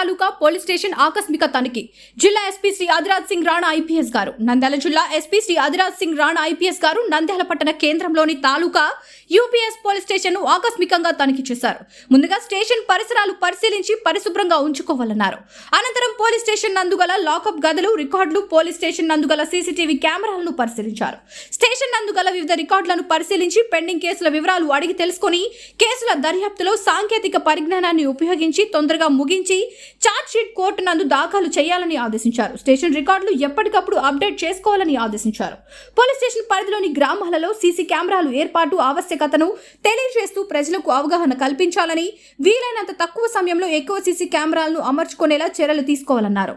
తాలూకా police station ఆకస్మిక తనిఖీ. జిల్లా ఎస్పీ శ్రీ ఆదిరాజ్ సింగ్ రాణా ఐపీఎస్ గారు. నంద్యాల జిల్లా ఎస్పీ శ్రీ ఆదిరాజ్ సింగ్ రాణా ఐపీఎస్ గారు నంద్యాల పట్టణ కేంద్రంలోని తాలూకా యూపీఎస్ పోలీస్ స్టేషన్ను ఆకస్మికంగా తనిఖీ చేశారు. ముందుగా స్టేషన్ పరిసరాలు పరిశీలించి పరిశుభ్రంగా ఉంచుకోవాలన్నారు. అనంతరం పోలీస్ స్టేషన్ నందుగల లాకప్ గదులు రికార్డులు పోలీస్ స్టేషన్ నందుగల సీసీటీవీ కెమెరాలను పరిశీలించారు. స్టేషన్ నందుగల వివిధ రికార్డులను పరిశీలించి పెండింగ్ కేసుల వివరాలు అడిగి తెలుసుకుని కేసుల దర్యాప్తులో సాంకేతిక పరిజ్ఞానాన్ని ఉపయోగించి తొందరగా ముగించి షీట్ కోర్టు నందు దాఖలు చేయాలని ఆదేశించారు. స్టేషన్ రికార్డులు ఎప్పటికప్పుడు అప్డేట్ చేసుకోవాలని ఆదేశించారు. పోలీస్ స్టేషన్ పరిధిలోని గ్రామాలలో సీసీ కెమెరాలు ఏర్పాటు ఆవశ్యకతను తెలియజేస్తూ ప్రజలకు అవగాహన కల్పించాలని వీలైనంత తక్కువ సమయంలో ఎక్కువ సీసీ కెమెరాలను అమర్చుకునేలా చర్యలు తీసుకోవాలన్నారు.